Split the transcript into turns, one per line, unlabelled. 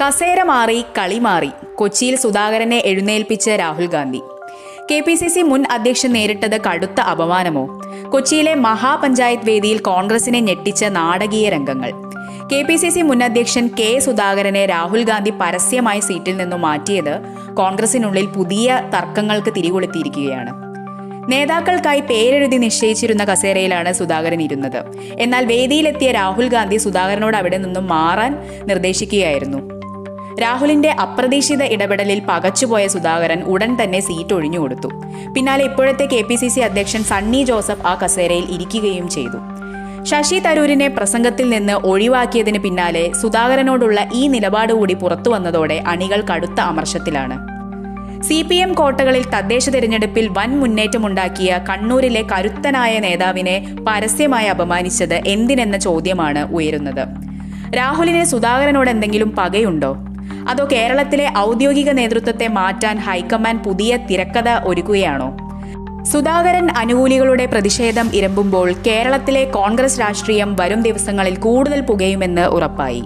കസേര മാറി കളി മാറി. കൊച്ചിയിൽ സുധാകരനെ എഴുന്നേൽപ്പിച്ച Rahul Gandhi. K P C C മുൻ അധ്യക്ഷൻ നേരിട്ടത് കടുത്ത അപമാനമോ? കൊച്ചിയിലെ മഹാപഞ്ചായത്ത് വേദിയിൽ കോൺഗ്രസിനെ ഞെട്ടിച്ച നാടകീയ രംഗങ്ങൾ. കെ പി സി സി മുൻ അധ്യക്ഷൻ കെ സുധാകരനെ രാഹുൽ ഗാന്ധി പരസ്യമായി സീറ്റിൽ നിന്നും മാറ്റിയത് കോൺഗ്രസിനുള്ളിൽ പുതിയ തർക്കങ്ങൾക്ക് തിരികൊളുത്തിയിരിക്കുകയാണ്. നേതാക്കൾക്കായി പേരെഴുതി നിശ്ചയിച്ചിരുന്ന കസേരയിലാണ് സുധാകരൻ ഇരുന്നത്. എന്നാൽ വേദിയിലെത്തിയ രാഹുൽ ഗാന്ധി സുധാകരനോട് അവിടെ നിന്നും മാറാൻ നിർദ്ദേശിക്കുകയായിരുന്നു. രാഹുലിന്റെ അപ്രതീക്ഷിത ഇടപെടലിൽ പകച്ചുപോയ സുധാകരൻ ഉടൻ തന്നെ സീറ്റ് ഒഴിഞ്ഞുകൊടുത്തു പിന്നാലെ ഇപ്പോഴത്തെ കെ പി സി സി അധ്യക്ഷൻ സണ്ണി ജോസഫ് ആ കസേരയിൽ ഇരിക്കുകയും ചെയ്തു. ശശി തരൂരിനെ പ്രസംഗത്തിൽ നിന്ന് ഒഴിവാക്കിയതിന് പിന്നാലെ സുധാകരനോടുള്ള ഈ നിലപാട് കൂടി പുറത്തു വന്നതോടെ അണികൾ കടുത്ത അമർഷത്തിലാണ്. സി പി എം കോട്ടകളിൽ തദ്ദേശ തെരഞ്ഞെടുപ്പിൽ വൻ മുന്നേറ്റമുണ്ടാക്കിയ കണ്ണൂരിലെ കരുത്തനായ നേതാവിനെ പരസ്യമായി അപമാനിച്ചത് എന്തിനെന്ന ചോദ്യമാണ് ഉയരുന്നത്. രാഹുലിനെ സുധാകരനോട് എന്തെങ്കിലും പകയുണ്ടോ? അതോ കേരളത്തിലെ ഔദ്യോഗിക നേതൃത്വത്തെ മാറ്റാൻ ഹൈക്കമാൻഡ് പുതിയ തിരക്കഥ ഒരുക്കുകയാണോ? സുധാകരൻ അനുകൂലികളുടെ പ്രതിഷേധം ഇരമ്പുമ്പോൾ കേരളത്തിലെ കോൺഗ്രസ് രാഷ്ട്രീയം വരും ദിവസങ്ങളിൽ കൂടുതൽ പുകയുമെന്ന് ഉറപ്പായി.